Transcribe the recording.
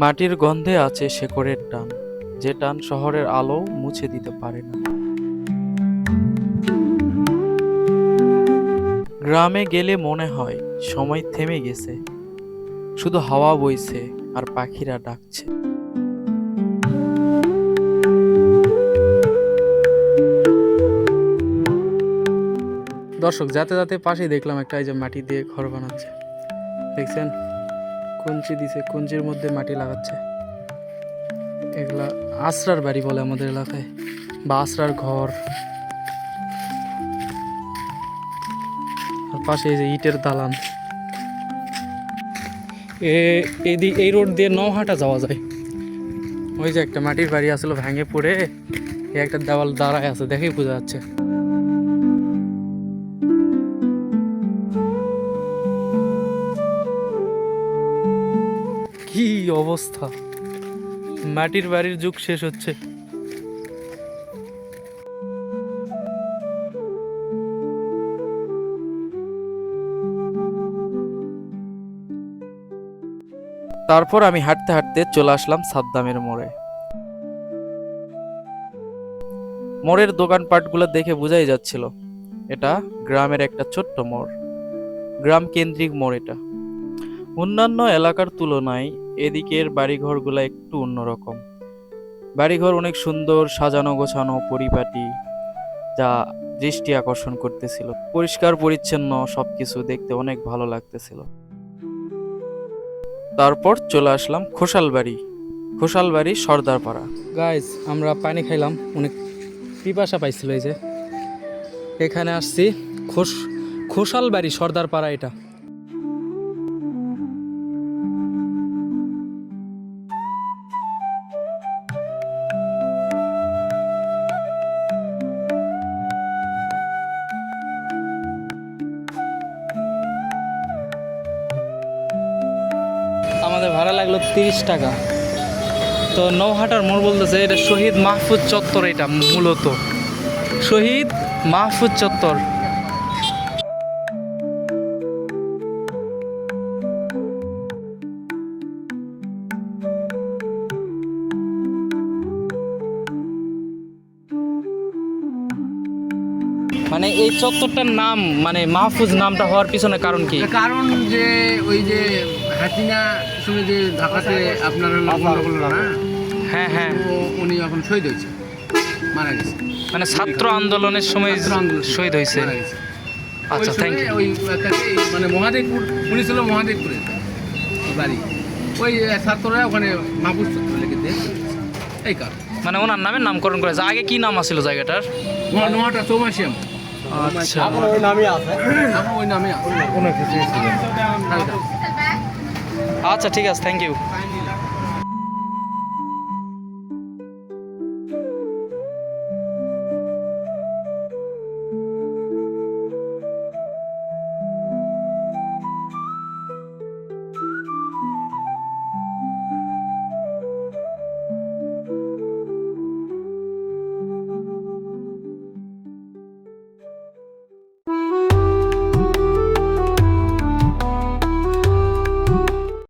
মাটির গন্ধে আছে শেকড়ের টান, যে টান শহরের আলো মুছে দিতে পারে না। গ্রামে গেলে মনে হয় সময় থেমে গেছে, শুধু হাওয়া বইছে আর পাখিরা ডাকছে। দর্শক, যাতে যাতে পাশেই দেখলাম একটা এই যে মাটি দিয়ে ঘর বানাচ্ছে। দেখছেন? কঞ্চি দিছে, কঞ্চির মধ্যে মাটি লাগাচ্ছে। এগুলা আশ্রার বাড়ি বলে আমাদের এলাকায়, বা আশ্রার ঘর। আর পাশে এই যে ইটের দালান। এই রোড দিয়ে নহাটা যাওয়া যায়। ওই যে একটা মাটির বাড়ি আসলে, ভেঙে পড়ে। একটা দেওয়াল দাঁড়ায় আছে, দেখেই বোঝা যাচ্ছে। অবস্থা। মাটির বাড়ির যুগ শেষ হচ্ছে। তারপর আমি হাঁটতে হাঁটতে চলে আসলাম সাদ্দামের মোড়ে। মোড়ের দোকানপাটগুলো দেখে বোঝাই যাচ্ছিল, এটা গ্রামের একটা ছোট্ট মোড়। গ্রাম কেন্দ্রিক মোড় এটা। অন্যান্য এলাকার তুলনায় এদিকের বাড়িঘরগুলো একটু অন্যরকম। বাড়িঘর অনেক সুন্দর, সাজানো গোছানো, পরিপাটি, যা দৃষ্টি আকর্ষণ করতেছিল। পরিষ্কার, পরিচ্ছন্ন সবকিছু দেখতে অনেক ভালো লাগতেছিল। তারপর চলে আসলাম খোসালবাড়ি। খোসালবাড়ি, সর্দারপাড়া। গাইজ আমরা পানি খাইলাম, অনেক পিপাসা পাইছিল এই যে। এখানে আসছি খোস খোসালবাড়ি, সর্দারপাড়া এটা। আমাদের ভাড়া লাগল তিরিশ টাকা। তো নৌহাটার মোড় বলতেছে, এটা শহীদ মাহফুজ চত্বর এটা মূলত। শহীদ মাহফুজ চত্বর। মানে এই চত্বরটার নাম মানে মাহফুজ নামটা হওয়ার পিছনে কারণ কি? কারণ যে ওই যে হাসিনা যে ঢাকাতে আপনার না হ্যাঁ হ্যাঁ। উনি এখন শহীদ হয়েছে মারা গেছে। মানে ছাত্র আন্দোলনের সময় শহীদ হয়েছে। আচ্ছা থ্যাংক ইউ ওই মানে মহাদেবপুর উনি ছিল মহাদেবপুরে বাড়ি। ওই ছাত্ররা ওখানে মাহফুজ চত্বর লিখে দিয়ে এই কারণ। মানে ওনার নামে নামকরণ করেছে। আগে কি নাম আছিল জায়গাটার? নোয়াটা চৌমাসিয়াম আচ্ছা। আমার ওই নামে আছে। আচ্ছা ঠিক আছে থ্যাংক ইউ